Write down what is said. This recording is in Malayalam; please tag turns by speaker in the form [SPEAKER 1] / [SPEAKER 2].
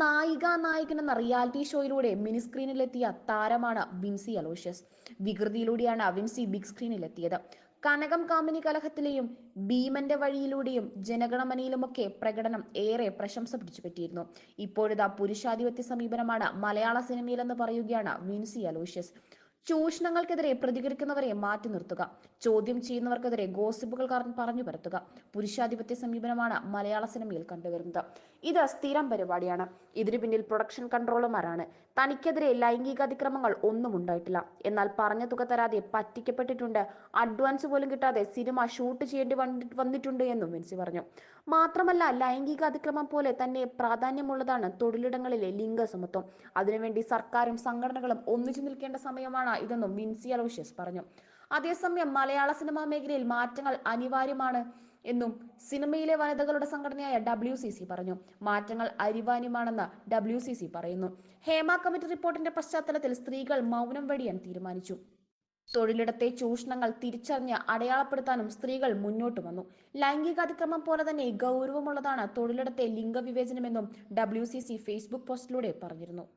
[SPEAKER 1] നായിക നായകൻ എന്ന റിയാലിറ്റി ഷോയിലൂടെ മിനി സ്ക്രീനിലെത്തിയ താരമാണ് വിൻസി അലോഷ്യസ്. വികൃതിയിലൂടെയാണ് വിൻസി ബിഗ് സ്ക്രീനിലെത്തിയത്. കനകം കാമിനി കലഹത്തിലെയും ഭീമന്റെ വഴിയിലൂടെയും ജനഗണമനയിലുമൊക്കെ പ്രകടനം ഏറെ പ്രശംസ പിടിച്ചുപറ്റിയിരുന്നു. ഇപ്പോഴിതാ പുരുഷാധിപത്യ സമീപനമാണ് മലയാള സിനിമയിലെന്ന് പറയുകയാണ് വിൻസി അലോഷ്യസ്. ചൂഷണങ്ങൾക്കെതിരെ പ്രതികരിക്കുന്നവരെ മാറ്റി നിർത്തുക. ചോദ്യം ചെയ്യുന്നവർക്കെതിരെ ഗോസിപ്പുകൾ പറഞ്ഞു പരത്തുക. പുരുഷാധിപത്യ സമീപനമാണ് മലയാള സിനിമയിൽ കണ്ടുവരുന്നത്. ഇത് സ്ഥിരം പരിപാടിയാണ്. ഇതിനു പിന്നിൽ പ്രൊഡക്ഷൻ കൺട്രോളർമാരാണ്. തനിക്കെതിരെ ലൈംഗിക അതിക്രമങ്ങൾ ഒന്നും ഉണ്ടായിട്ടില്ല. എന്നാൽ പറഞ്ഞ തുക തരാതെ പറ്റിക്കപ്പെട്ടിട്ടുണ്ട്. അഡ്വാൻസ് പോലും കിട്ടാതെ സിനിമ ഷൂട്ട് ചെയ്യേണ്ടി വന്നിട്ടുണ്ട് എന്നും വിൻസി പറഞ്ഞു. മാത്രമല്ല ലൈംഗിക അതിക്രമം പോലെ തന്നെ പ്രാധാന്യമുള്ളതാണ് തൊഴിലിടങ്ങളിലെ ലിംഗസമത്വം. അതിനുവേണ്ടി സർക്കാരും സംഘടനകളും ഒന്നിച്ചു നിൽക്കേണ്ട സമയമാണ് ഇതെന്നും വിൻസി അലോഷ്യസ് പറഞ്ഞു. അതേസമയം മലയാള സിനിമാ മേഖലയിൽ മാറ്റങ്ങൾ അനിവാര്യമാണ് എന്നും സിനിമയിലെ വനിതകളുടെ സംഘടനയായ ഡബ്ല്യു സി സി പറഞ്ഞു. മാറ്റങ്ങൾ അരിവാന്യമാണെന്ന് ഡബ്ല്യു സി സി പറയുന്നു. ഹേമ കമ്മിറ്റി റിപ്പോർട്ടിന്റെ പശ്ചാത്തലത്തിൽ സ്ത്രീകൾ മൗനം വെടിയാൻ തീരുമാനിച്ചു. തൊഴിലിടത്തെ ചൂഷണങ്ങൾ തിരിച്ചറിഞ്ഞ് അടയാളപ്പെടുത്താനും സ്ത്രീകൾ മുന്നോട്ട് വന്നു. ലൈംഗിക അതിക്രമം പോലെ തന്നെ ഗൗരവമുള്ളതാണ് തൊഴിലിടത്തെ ലിംഗവിവേചനമെന്നും ഡബ്ല്യു സി സി ഫേസ്ബുക്ക് പോസ്റ്റിലൂടെ പറഞ്ഞിരുന്നു.